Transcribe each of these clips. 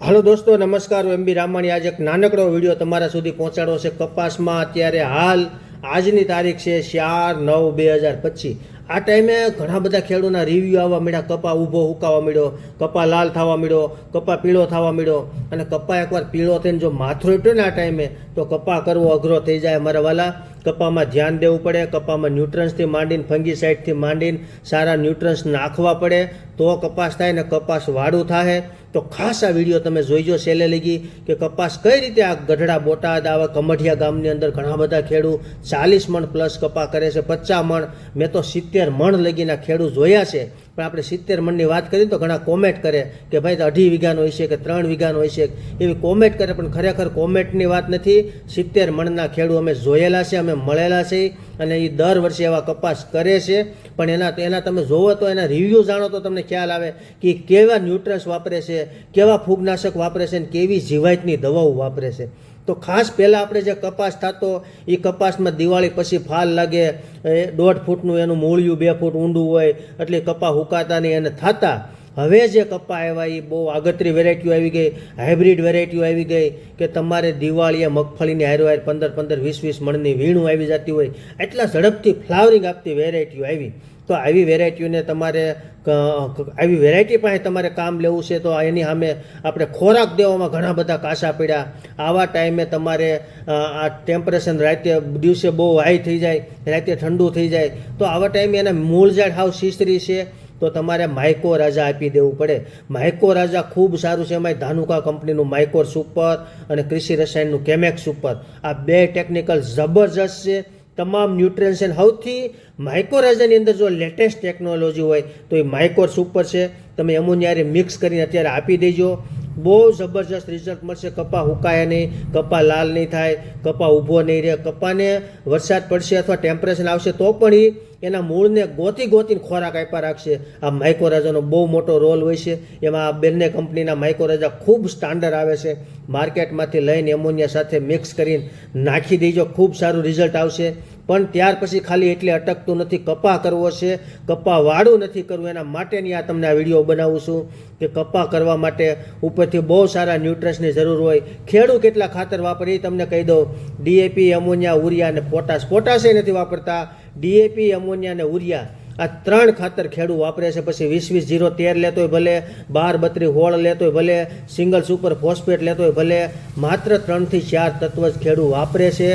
હાલો દોસ્તો, નમસ્કાર. હું એમબી રામાણી. આજે એક નાનકડો વીડિયો તમારા સુધી પહોંચાડો છે. કપાસમાં અત્યારે હાલ આજની તારીખ છે ચાર નવ બે હજાર પચીસ. આ ટાઈમે ઘણા બધા ખેડૂતના રિવ્યૂ આવવા મળ્યા. કપા ઊભો ઉકાવા મળ્યો, કપા લાલ થવા મળ્યો, કપા પીળો થવા મળ્યો અને કપા એકવાર પીળો થઈને જો માથરો ઉઠ્યો ને આ ટાઈમે, તો કપા કરવો અઘરો થઈ જાય મારા વાલા. કપામાં ધ્યાન દેવું પડે, કપામાં ન્યુટ્રન્સથી માંડીને ફંગીસાઇડથી માંડીને સારા ન્યુટ્રન્સ નાખવા પડે. તો કપાસ થાય ને કપાસ વાળું થાય તો ખાસ આ વીડિયો તમે જોઈજો છેલ્લે લગી કે કપાસ કઈ રીતે આ ગઢડા બોટાદ આવા કમઠિયા ગામની અંદર ઘણા બધા ખેડૂત ચાલીસ મણ પ્લસ કપા કરે છે, પચાસ મણ, મેં તો સિત્તેર મણ લગીના ખેડૂત જોયા છે. પણ આપણે સિત્તેર મણની વાત કરીએ તો ઘણા કોમેન્ટ કરે કે ભાઈ અઢી વીઘાનો હોય છે કે ત્રણ વીઘાનો હોય છે એવી કોમેન્ટ કરે પણ ખરેખર કોમેન્ટની વાત નથી. સિત્તેર મણના ખેડૂત અમે જોયેલા છે, અમે મળેલા છે અને એ દર વર્ષે એવા કપાસ કરે છે. પણ એના એના તમે જોવો તો એના રિવ્યૂ જાણો તો તમને ખ્યાલ આવે કે કેવા ન્યુટ્રન્સ વાપરે છે, કેવા ફૂગનાશક વાપરે છે અને કેવી જીવાતની દવાઓ વાપરે છે. તો ખાસ પહેલાં આપણે જે કપાસ થતો એ કપાસમાં દિવાળી પછી ફાલ લાગે, એ દોઢ ફૂટનું એનું મૂળિયું, બે ફૂટ ઊંડું હોય, એટલે કપા હુકાતા નહીં એને થતા. હવે જે કપા આવ્યા એ બહુ આગતરી વેરાયટીઓ આવી ગઈ, હાઇબ્રિડ વેરાયટીઓ આવી ગઈ, કે તમારે દિવાળીએ મગફળીની હારો હાર પંદર પંદર વીસ વીસ મણની વીણું આવી જતી હોય, એટલા ઝડપથી ફ્લાવરિંગ આપતી વેરાયટીઓ આવી. તો આવી વેરાયટીઓને તમારે આવી વેરાયટી પાસે તમારે કામ લેવું છે તો એની સામે આપણે ખોરાક દેવામાં ઘણા બધા કાસા પડ્યા. આવા ટાઈમે તમારે આ ટેમ્પરેચર રાતે દિવસે બહુ હાઈ થઈ જાય, રાતે ઠંડુ થઈ જાય. તો આવા ટાઈમે એના મૂળઝાડ હાવ શીસરી છે, તો તમારે માઇકો રાજા આપી દેવું પડે. માઇકો રાજા ખૂબ સારું છે એમાં ધાનુકા કંપનીનું માઇકોર સુપર અને કૃષિ રસાયણનું કેમેક્સ સુપર આ બે ટેકનિકલ જબરજસ્ત છે. તમામ ન્યુટ્રિયન્સ સૌથી માઇકોરાજાની અંદર જો લેટેસ્ટ ટેકનોલોજી હોય તો એ માઇકોર સુપર છે. તમે અમોનિયારે મિક્સ કરીને અત્યારે આપી દેજો. બહુ જબરજસ્ત રિઝલ્ટ મળશે. કપા હુકાય નહીં, કપા લાલ નહીં થાય, કપા ઊભો નહીં રહે. કપાને વરસાદ પડશે અથવા ટેમ્પરેચર આવશે તો પણ એ એના મૂળને ગોતી ગોતીને ખોરાક આપ્યા રાખશે. આ માઇકોરાજાનો બહુ મોટો રોલ હોય છે. એમાં આ બંને કંપનીના માઇકોરાજા ખૂબ સ્ટાન્ડર્ડ આવે છે. માર્કેટમાંથી લઈને એમોનિયા સાથે મિક્સ કરીને નાખી દેજો. ખૂબ સારું રિઝલ્ટ આવશે. પણ ત્યાર પછી ખાલી એટલે અટકતું નથી, કપા કરવો છે કપા વાળું નથી કરવું. એના માટેની આ તમને આ વીડિયો બનાવું છું કે કપા કરવા માટે ઉપરથી બહુ સારા ન્યુટ્રન્સની જરૂર હોય. ખેડૂત કેટલા ખાતર વાપરે એ તમને કહી દઉં. ડીએપી એમોનિયા ઉરિયા અને પોટાશ. પોટાશે નથી વાપરતા. ડીએપી એમોનિયા અને ઉરિયા આ ત્રણ ખાતર ખેડૂત વાપરે છે. પછી વીસ વીસ જીરો તેર લેતો હોય ભલે, બાર બત્રી હોળ લેતો હોય ભલે, સિંગલ સુપર ફોસ્ફેટ હોય ભલે, માત્ર ત્રણથી ચાર તત્વ જ ખેડૂત વાપરે છે.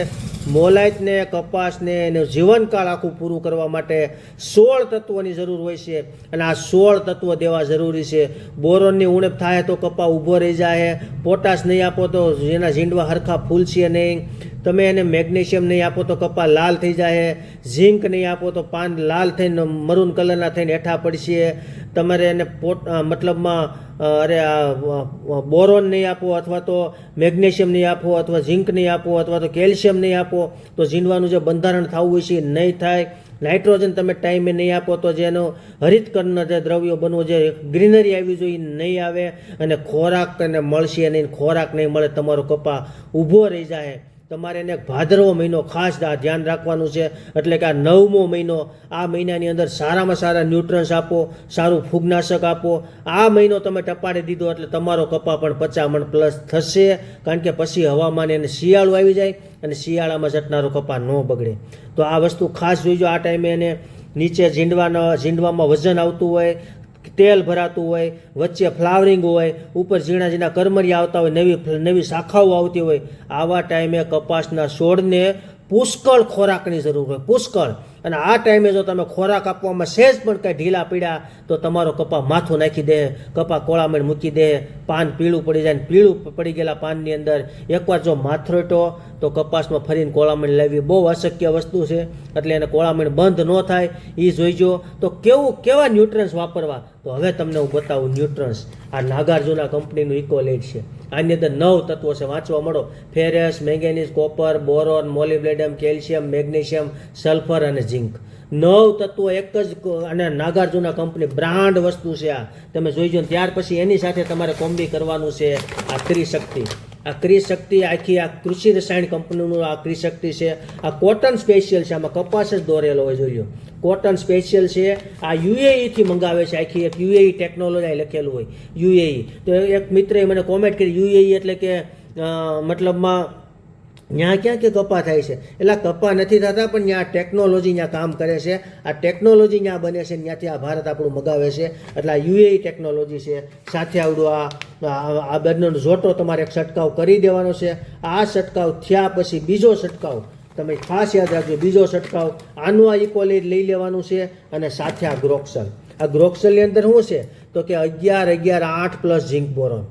મોલાઈટને કપાસને એનું જીવનકાળ આખું પૂરું કરવા માટે સોળ તત્વોની જરૂર હોય છે. અને આ સોળ તત્વો દેવા જરૂરી છે. બોરોનની ઉણપ થાય તો કપા ઊભો રહી જાય પોટાશ નહીં આપો તો એના ઝીંડવા હરખા ફૂલશે નહીં. તમે એને મેગ્નેશિયમ નહીં આપો તો કપા લાલ થઈ જાય ઝીંક નહીં આપો તો પાન લાલ થઈને મરૂન કલરના થઈને હેઠા પડશે. તમારે એને પોટ મતલબમાં અરે બોરોન નહીં આપો અથવા તો મેગ્નેશિયમ નહીં આપો અથવા ઝીંક નહીં આપો અથવા તો કેલ્શિયમ નહીં આપો તો ઝીંડવાનું જે બંધારણ થવું હોય છે નહીં થાય. નાઇટ્રોજન તમે ટાઈમે નહીં આપો તો જેનો હરિતકર્ણ જે દ્રવ્યો બનવું જે ગ્રીનરી આવી જોઈએ નહીં આવે અને ખોરાક તને મળશે નહીં, ખોરાક નહીં મળે, તમારો કપા ઊભો રહી જાય તમારે એને ભાદરવો મહિનો ખાસ ધ્યાન રાખવાનું છે. એટલે કે આ નવમો મહિનો, આ મહિનાની અંદર સારામાં સારા ન્યુટ્રન્સ આપો, સારું ફૂગનાશક આપો. આ મહિનો તમે ટપાડી દીધો એટલે તમારો કપા પણ પચામણ પ્લસ થશે. કારણ કે પછી હવામાન એને શિયાળું આવી જાય અને શિયાળામાં જટનારો કપા ન બગડે. તો આ વસ્તુ ખાસ જોઈજો. આ ટાઈમે એને નીચે ઝીંડવાના ઝીંડવામાં વજન આવતું હોય તેલ ભરાતું હોય, વચ્ચે ફ્લાવરિંગ હોય, ઉપર ઝીણા ઝીણા કરમરિયા આવતા હોય, નવી નવી શાખાઓ આવતી હોય, આવા ટાઈમે કપાસના છોડને પુષ્કળ ખોરાકની જરૂર હોય, પુષ્કળ. અને આ ટાઈમે જો તમે ખોરાક આપવામાં સહેજ પણ કંઈ ઢીલા પીડ્યા, તો તમારો કપા માથું નાખી દે, કપા કોળામણ મૂકી દે, પાન પીળું પડી જાય પીળું પડી ગયેલા પાનની અંદર એકવાર જો માથરોટો તો કપાસમાં ફરીને કોળામણ લાવવી બહુ અશક્ય વસ્તુ છે. એટલે એને કોળામણ બંધ ન થાય એ જોઈજો. તો કેવું, કેવા ન્યુટ્રન્સ વાપરવા? તો હવે તમને હું બતાવું ન્યુટ્રન્સ આ નાગાર્જુના કંપનીનું ઇકોલેટ છે. આની અંદર નવ તત્વો છે. વાંચવા મળો. Ferrous, manganese, copper, boron molybdenum calcium magnesium sulphur અને ઝિંક નવ તત્વો એક જ અને નાગાર્જુના કંપની બ્રાન્ડ વસ્તુ છે આ. તમે જોઈજો ત્યાર પછી એની સાથે તમારે કોમ્બી કરવાનું છે આ ત્રિશક્તિ. આ ક્રિશક્તિ આખી આ કૃષિ રસાયણ કંપનીનું આ ક્રિશક્તિ છે. આ કોટન સ્પેશિયલ છે. આમાં કપાસ જ દોરેલો હોય જોઈ લો કોટન સ્પેશિયલ છે. આ યુએઈથી મંગાવે છે. આખી એક યુએઈ ટેકનોલોજી લખેલું હોય. યુએઈ. તો એક મિત્રએ મને કોમેન્ટ કરી, યુએઈ એટલે કે મતલબમાં ત્યાં ક્યાં કે કપા થાય છે? એટલે કપા નથી થતા, પણ ત્યાં ટેકનોલોજી ત્યાં કામ કરે છે. આ ટેકનોલોજી ત્યાં બને છે ત્યાંથી આ ભારત આપણું મગાવે છે. એટલે આ યુએઈ ટેકનોલોજી છે. સાથે આવડું આ, આ- બંનેનો ઝોટો તમારે છંટકાવ કરી દેવાનો છે. આ છંટકાવ થયા પછી બીજો છંટકાવ, તમે ખાસ યાદ રાખજો, બીજો છંટકાવ આનું આ ઇકોલેજ લઈ લેવાનું છે અને સાથે આ ગ્રોક્સલ આ ગ્રોક્સલની અંદર શું છે? તો કે અગિયાર અગિયાર, આઠ પ્લસ ઝીંક બોરોન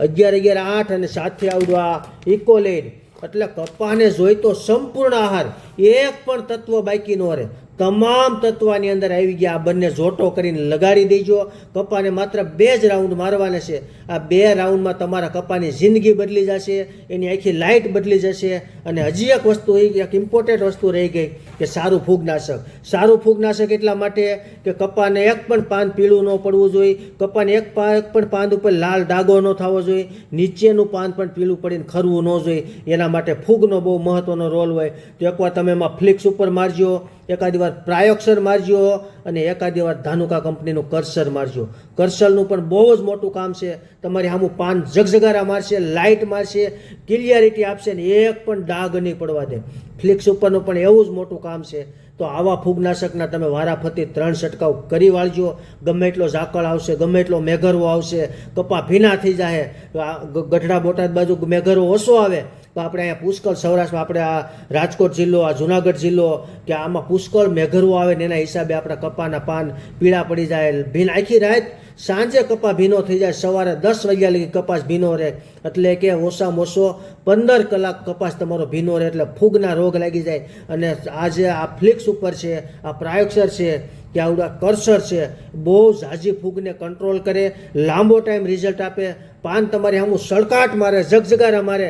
અગિયાર અગિયાર, આઠ અને સાથે આવડું આ ઇકોલેડ એટલે કપાને જોઈતો સંપૂર્ણ આહાર. એક પણ તત્વ બાકી ન રહે. તમામ તત્વની અંદર આવી ગયા. આ બંને જોટો કરીને લગાડી દેજો. કપાને માત્ર બે જ રાઉન્ડ મારવાના છે. આ બે રાઉન્ડમાં તમારા કપાની જિંદગી બદલી જશે. એની આખી લાઇટ બદલી જશે. અને હજી એક વસ્તુ ગઈ એક ઇમ્પોર્ટન્ટ વસ્તુ રહી ગઈ કે સારું ફૂગનાશક. સારું ફૂગનાશક એટલા માટે કે કપાને એક પણ પાન પીળું ન પડવું જોઈએ, કપાને એક એક પણ પાન ઉપર લાલ ડાગો ન થવો જોઈએ, નીચેનું પાન પણ પીળું પડીને ખરવું ન જોઈએ. એના માટે ફૂગનો બહુ મહત્ત્વનો રોલ હોય. તો એકવાર તમે એમાં ફ્લિક્સ ઉપર મારજો, એકાદી વાર પ્રાયોક્ષર મારજો અને એકાદી વાર ધાનુકા કંપનીનું કર્સર મારજો. કર્સરનું પણ બહુ જ મોટું કામ છે. તમારી આમું પાન ઝગઝગારા મારશે લાઇટ મારશે, ક્લિયરિટી આપશે ને એક પણ ડાઘ નહીં પડવા દે. ફ્લિક્સ ઉપરનું પણ એવું જ મોટું કામ છે. તો આવા ફૂગનાશકના તમે વારાફરતી ત્રણ છંટકાવ કરી વાળજો. ગમે એટલો ઝાકળ આવશે, ગમે એટલો મેઘરવો આવશે, કપા ભીના થઈ જાય ગઢડા બોટાદ બાજુ મેઘરવો ઓછો આવે. તો આપણે અહીંયા પુષ્કળ સૌરાષ્ટ્રમાં આપણે આ રાજકોટ જિલ્લો, આ જુનાગઢ જિલ્લો, કે આમાં પુષ્કળ મેઘરવો આવે ને એના હિસાબે આપણા કપાના પાન પીળા પડી જાય. ભીન આખી રાત સાંજે કપા ભીનો થઈ જાય, સવારે દસ વાગ્યા લગી કપાસ ભીનો રહે. એટલે કે ઓછામાં ઓછો પંદર કલાક કપાસ તમારો ભીનો રહે, એટલે ફૂગના રોગ લાગી જાય. અને આ જે આ ફ્લિક્સ ઉપર છે, આ પ્રાયોક્ષર છે કે આવડા કર્સર છે. બહુ ઝાઝી ફૂગને કંટ્રોલ કરે, લાંબો ટાઈમ રિઝલ્ટ આપે. પાન તમારે આમ સળકાટ મારે, ઝગઝગારા મારે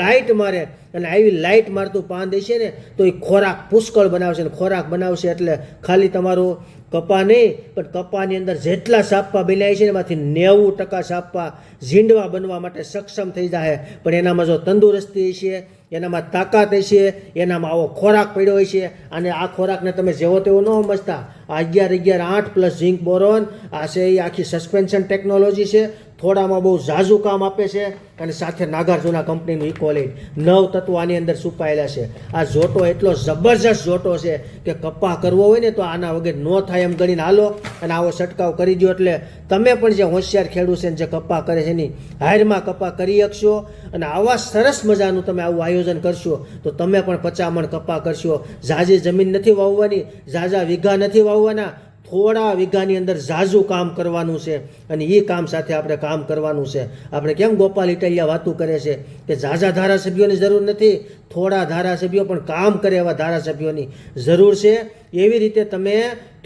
લાઇટ મારે. અને આવી લાઇટ મારતું પાન દેશે ને, તો એ ખોરાક પુષ્કળ બનાવશે ને ખોરાક બનાવશે એટલે ખાલી તમારું કપા નહીં, પણ કપાની અંદર જેટલા સાપા બિલાય છે એમાંથી નેવું ટકા સાપા ઝીંડવા બનવા માટે સક્ષમ થઈ જાય પણ એનામાં જો તંદુરસ્તી છે એનામાં તાકાત હશે, એનામાં આવો ખોરાક પડ્યો છે. અને આ ખોરાકને તમે જેવો તેવો ન સમજતા. આ અગિયાર અગિયાર આઠ પ્લસ ઝીંક બોરોન આ છે એ આખી સસ્પેન્શન ટેકનોલોજી છે. થોડામાં બહુ ઝાઝુ કામ આપે છે અને સાથે નાગાર્જુના કંપનીનું ઇકોલેટ નવ તત્વો આની અંદર છુપાયેલા છે. આ જોટો એટલો જબરજસ્ત જોટો છે કે કપ્પા કરવો હોય ને તો આના વગર ન થાય એમ ગણીને હાલો અને આવો છંટકાવ કરી દો એટલે તમે પણ જે હોશિયાર ખેડૂત છે ને જે કપ્પા કરે છે એની હારમાં કપ્પા કરી શકશો અને આવા સરસ મજાનું તમે આવું આયોજન કરશો તો તમે પણ પચામણ કપ્પા કરશો. ઝાઝી જમીન નથી વાવવાની, ઝાઝા વીઘા નથી વાવવાના થોડા વીઘાની અંદર ઝાઝું કામ કરવાનું છે અને એ કામ સાથે આપણે કામ કરવાનું છે. આપણે કેમ ગોપાલ ઇટાલિયા વાતું કરે છે કે ઝાઝા ધારાસભ્યોની જરૂર નથી, થોડા ધારાસભ્યો પણ કામ કરે એવા ધારાસભ્યોની જરૂર છે. એવી રીતે તમે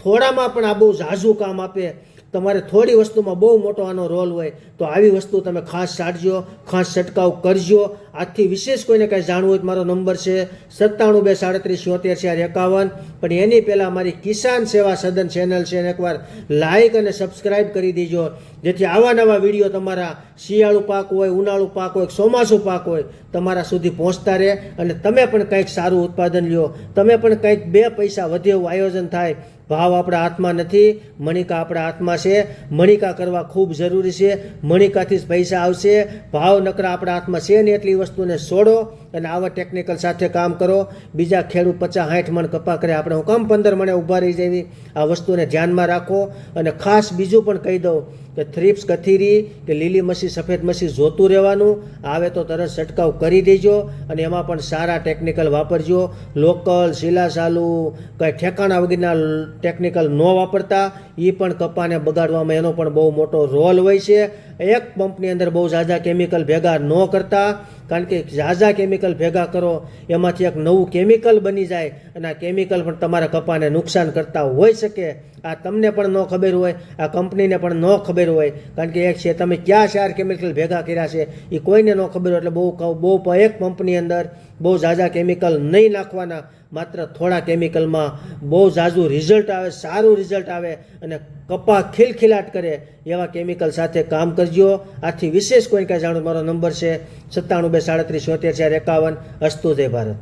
થોડામાં પણ આ બહુ ઝાઝું કામ આપે તમારે થોડી વસ્તુમાં બહુ મોટો આનો રોલ હોય, તો આવી વસ્તુ તમે ખાસ સાડજો ખાસ છંટકાવ કરજો. આજથી વિશેષ કોઈને કાંઈ જાણવું હોય તો મારો નંબર છે સત્તાણું બે સાડત્રીસ છોતેર ચાર એકાવન. પણ એની પહેલાં મારી કિસાન સેવા સદન ચેનલ છે એને એકવાર લાઈક અને સબસ્ક્રાઇબ કરી દેજો. જેથી આવા નવા વીડિયો તમારા શિયાળુ પાક હોય, ઉનાળુ પાક હોય, ચોમાસું પાક હોય, તમારા સુધી પહોંચતા રહે. અને તમે પણ કંઈક સારું ઉત્પાદન લ્યો. તમે પણ કંઈક બે પૈસા વધે એવું આયોજન થાય. ભાવ આપણા હાથમાં નથી, મણિકા આપણા હાથમાં છે. મણિકા કરવા ખૂબ જરૂરી છે. મણિકાથી જ પૈસા આવશે. ભાવ નકરા આપણા હાથમાં છે ને એટલી વસ્તુને છોડો. અને આવા ટેકનિકલ સાથે કામ કરો. બીજા ખેડૂત પચાસ સાઠ મણ કપા કરે. આપણે હું કમ પંદર મણે ઊભા રહી જવી. આ વસ્તુને ધ્યાનમાં રાખો. અને ખાસ બીજું પણ કહી દઉં કે થ્રીપ્સ કથીરી કે લીલી મસી, સફેદ મસી જોતું રહેવાનું. આવે તો તરત છંટકાવ કરી દેજો અને એમાં પણ સારા ટેકનિકલ વાપરજો. લોકલ શિલાસાલુ કંઈ ઠેકાણા વગરના ટેકનિકલ ન વાપરતા. એ પણ કપાને બગાડવામાં એનો પણ બહુ મોટો રોલ હોય છે. એક પંપની અંદર બહુ ઝાઝા કેમિકલ ભેગા ન કરતા, કારણ કે ઝાઝા કેમિકલ ભેગા કરો, એમાંથી એક નવું કેમિકલ બની જાય અને આ કેમિકલ પણ તમારા કપાને નુકસાન કરતા હોઈ શકે. આ તમને પણ ન ખબર હોય, આ કંપનીને પણ ન ખબર હોય, કારણ કે એક છે, તમે ક્યાં ચાર કેમિકલ ભેગા કર્યા છે એ કોઈને ન ખબર હોય, એટલે બહુ બહુ એક પંપની અંદર બહુ ઝાઝા કેમિકલ નહીં નાખવાના, માત્ર થોડા કેમિકલમાં બહુ ઝાઝું રિઝલ્ટ આવે, સારું રિઝલ્ટ આવે અને કપા ખિલખિલાટ કરે એવા કેમિકલ સાથે કામ કરજો. આથી વિશેષ કોઈ કાંઈ જાણો, મારો નંબર છે સત્તાણું બે સાડત્રીસ ચોતેર ચાર એકાવન. અસ્તુ ભારત.